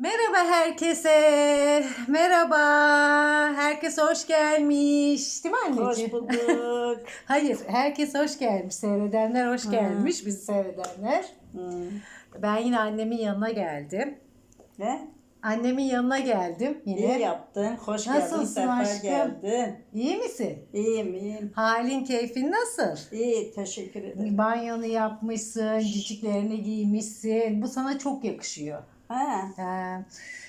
Merhaba herkese. Merhaba. Herkes hoş gelmiş. Değil mi anneciğim? Hoş bulduk. Hayır, herkes hoş gelmiş. Seyredenler hoş Hı. gelmiş. Bizi seyredenler. Hmm. Ben yine annemin yanına geldim. Ne? Annemin yanına geldim yine. İyi yaptın. Hoş Nasılsın geldin. Sefer aşkım? geldin. İyi misin? İyiyim iyiyim. Halin, keyfin nasıl? İyi teşekkür ederim. Banyonu yapmışsın, ciciklerini giymişsin. Bu sana çok yakışıyor. Ha, Ee,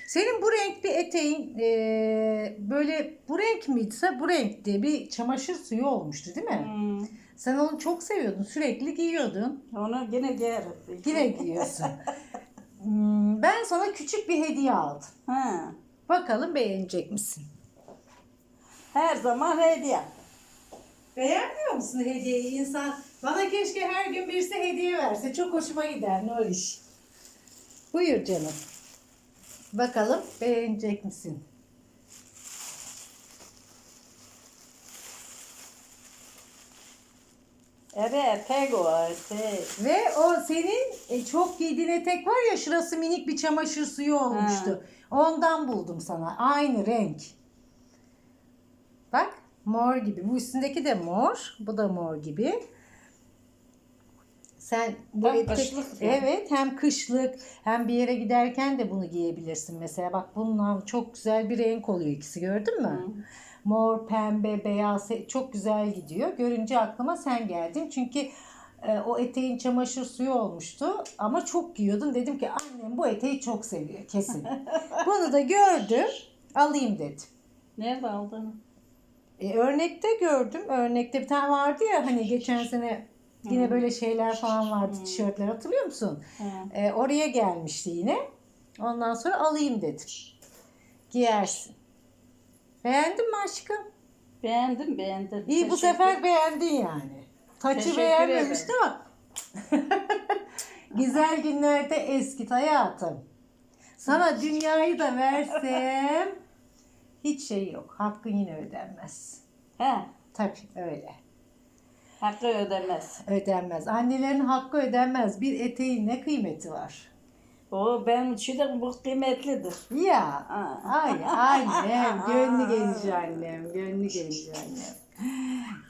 senin bu renk bir eteğin e, böyle bu renk miyse bu renkti bir çamaşır suyu olmuştu değil mi? hmm. Sen onu çok seviyordun sürekli giyiyordun. Onu yine giyerim. Yine giyiyorsun. Hmm, ben sana küçük bir hediye aldım. Ha. Bakalım beğenecek misin? Her zaman hediye. Beğenmiyor musun hediyeyi insan? Bana keşke her gün birisi hediye verse. Çok hoşuma gider ne iş. Buyur canım. Bakalım beğenecek misin? Evet, tek o tek. Ve o senin e, çok giydiğin etek var ya şurası minik bir çamaşır suyu olmuştu. Ondan buldum sana. Aynı renk. Bak mor gibi. Bu üstündeki de mor. Bu da mor gibi. Sen bu Tam etek, kışlık evet hem kışlık hem bir yere giderken de bunu giyebilirsin mesela. Bak bununla çok güzel bir renk oluyor ikisi gördün mü? Hı. Mor, pembe, beyaz çok güzel gidiyor. Görünce aklıma sen geldin. Çünkü e, o eteğin çamaşır suyu olmuştu ama çok giyiyordun. Dedim ki annem bu eteği çok seviyor kesin. Bunu da gördüm. Alayım dedim. Nerede aldın? E, örnekte gördüm. Örnekte bir tane vardı ya hani geçen sene yine böyle şeyler falan vardı. Tişörtler hatırlıyor musun? Ha. E, oraya gelmişti yine. Ondan sonra alayım dedim. Giyersin. Beğendin mi aşkım? Beğendim beğendim. İyi bu sefer beğendin yani. Taçı Teşekkür beğenmemişti ama. Güzel günlerde eskit hayatım. Sana dünyayı da versem hiç şey yok. Hakkın yine ödenmez. Ha, Tabii öyle. Hakkı ödemez. Ödenmez. Annelerin hakkı ödenmez. Bir eteğin ne kıymeti var? O benim için de bu kıymetlidir. Ya. Ay annem. Gönlü geniş annem. Gönlü geniş annem.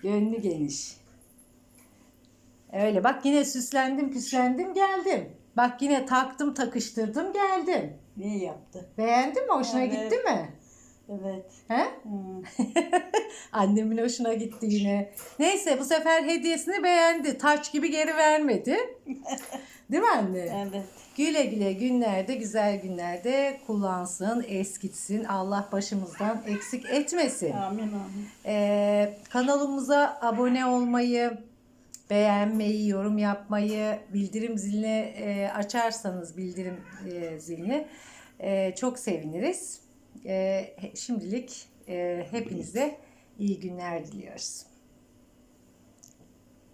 Gönlü geniş. Öyle bak yine süslendim püslendim geldim. Bak yine taktım takıştırdım geldim. İyi yaptı. Beğendin mi? Hoşuna Evet. gitti mi? Evet. He? Hmm. Annemin hoşuna gitti yine. Neyse bu sefer hediyesini beğendi. Taç gibi geri vermedi. Değil mi anne? Evet. Güle güle günlerde, güzel günlerde kullansın, eskitsin. Allah başımızdan eksik etmesin. Amin amin. Ee, kanalımıza abone olmayı, beğenmeyi, yorum yapmayı, bildirim zilini e, açarsanız bildirim e, zilini e, çok seviniriz. E, şimdilik e, hepinize iyi günler diliyoruz.